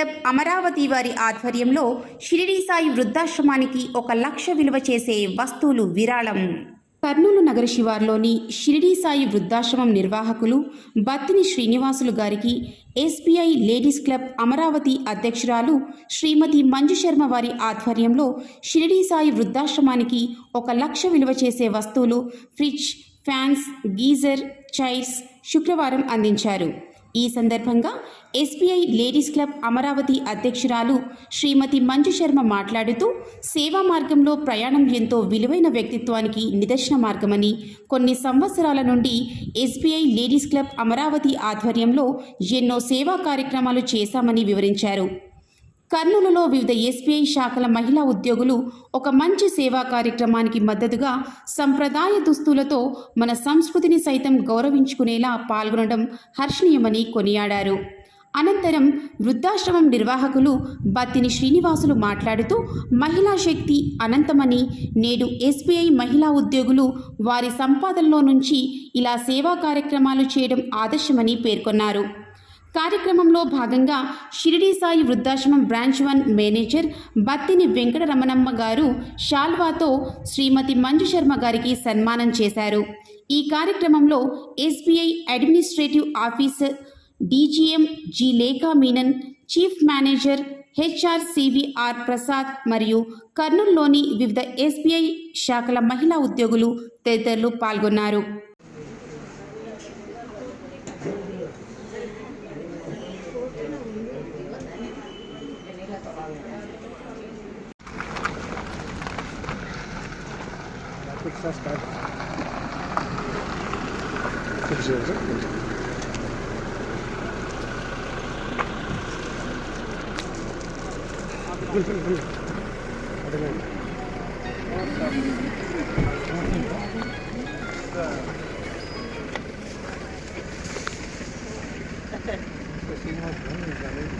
Club Amaravati వారి ఆధ్వర్యంలో షిరిడి సాయి వృద్ధాశ్రమానికి ఒక లక్ష విలువ చేసే వస్తువులు విరాళం. కర్నూలు నగర శివార్లోని షిరిడి సాయి వృద్ధాశ్రమం నిర్వాహకులు బత్తిని శ్రీనివాసులు గారికి ఎస్బీఐ లేడీస్ క్లబ్ అమరావతి అధ్యక్షురాలు శ్రీమతి మంజు శర్మ వారి ఆధ్వర్యంలో షిరిడి సాయి వృద్ధాశ్రమానికి ఒక లక్ష విలువ చేసే వస్తువులు ఫ్రిడ్జ్ ఫ్యాన్స్ గీజర్ చైర్స్ శుక్రవారం అందించారు. ఈ సందర్భంగా ఎస్బీఐ లేడీస్ క్లబ్ అమరావతి అధ్యక్షురాలు శ్రీమతి మంజు శర్మ మాట్లాడుతూ సేవా మార్గంలో ప్రయాణం ఎంతో విలువైన వ్యక్తిత్వానికి నిదర్శన మార్గమని కొన్ని సంవత్సరాల నుండి ఎస్బీఐ లేడీస్ క్లబ్ అమరావతి ఆధ్వర్యంలో ఎన్నో సేవా కార్యక్రమాలు చేశామని వివరించారు. కర్నూలులో వివిధ ఎస్బీఐ శాఖల మహిళా ఉద్యోగులు ఒక మంచి సేవా కార్యక్రమానికి మద్దతుగా సంప్రదాయ దుస్తులతో మన సంస్కృతిని సైతం గౌరవించుకునేలా పాల్గొనడం హర్షణీయమని కొనియాడారు. అనంతరం వృద్ధాశ్రమం నిర్వాహకులు బత్తిని శ్రీనివాసులు మాట్లాడుతూ మహిళా శక్తి అనంతమని నేడు ఎస్బీఐ మహిళా ఉద్యోగులు వారి సంపాదనలో నుంచి ఇలా సేవా కార్యక్రమాలు చేయడం ఆదర్శమని పేర్కొన్నారు. కార్యక్రమంలో భాగంగా Shirdi Sai వృద్ధాశ్రమం branch one manager Battini Venkataramanamma గారు షాల్వాతో శ్రీమతి మంజు శర్మ గారికి సన్మానం చేశారు. ఈ కార్యక్రమంలో SBI administrative officer DGM G Lekha Menon chief manager HR CVR Prasad మరియు కర్నూలులోని వివిధ ఎస్బీఐ శాఖల మహిళా ఉద్యోగులు తదితరులు పాల్గొన్నారు. essas casas. Quer dizer, Thank you.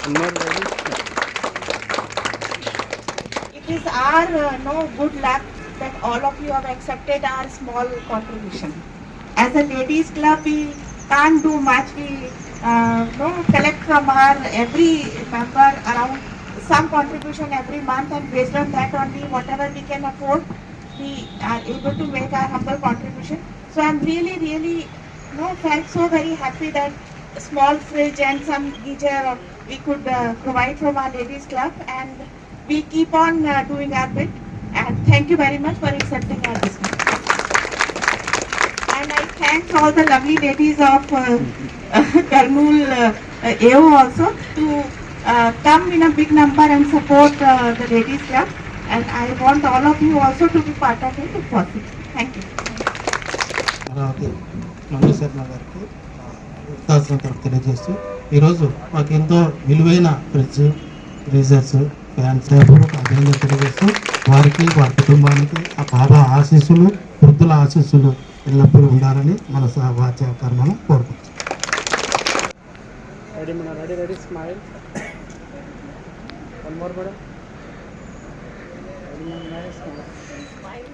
It is our uh, no good luck that all of you have accepted our small contribution. As a ladies club, we can't do much. We uh, no collect from our every member around some contribution every month, and based on that only whatever we can afford, we are able to make our humble contribution. So I'm really, really no felt so very happy that small fridge and some geyser we could uh, provide from our ladies club and we keep on uh, doing our bit and thank you very much for accepting our request. And I thank all the lovely ladies of uh, EO uh, uh AO also to uh, come in a big number and support uh, the ladies club and I want all of you also to be part of it if possible. Thank you. Thank you. Sharma తరపు తెలియజేస్తూ ఈరోజు మాకు ఎంతో విలువైన fridge freezers fans అభినందన తెలియజేస్తూ వారికి వారి కుటుంబానికి ఆ బాబా ఆశీస్సులు వృద్ధుల ఆశీస్సులు ఎల్లప్పుడూ ఉండాలని మన వాచ్య కర్మను కోరుకుంటున్నాం ready madam ready ready smile one more madam ready smile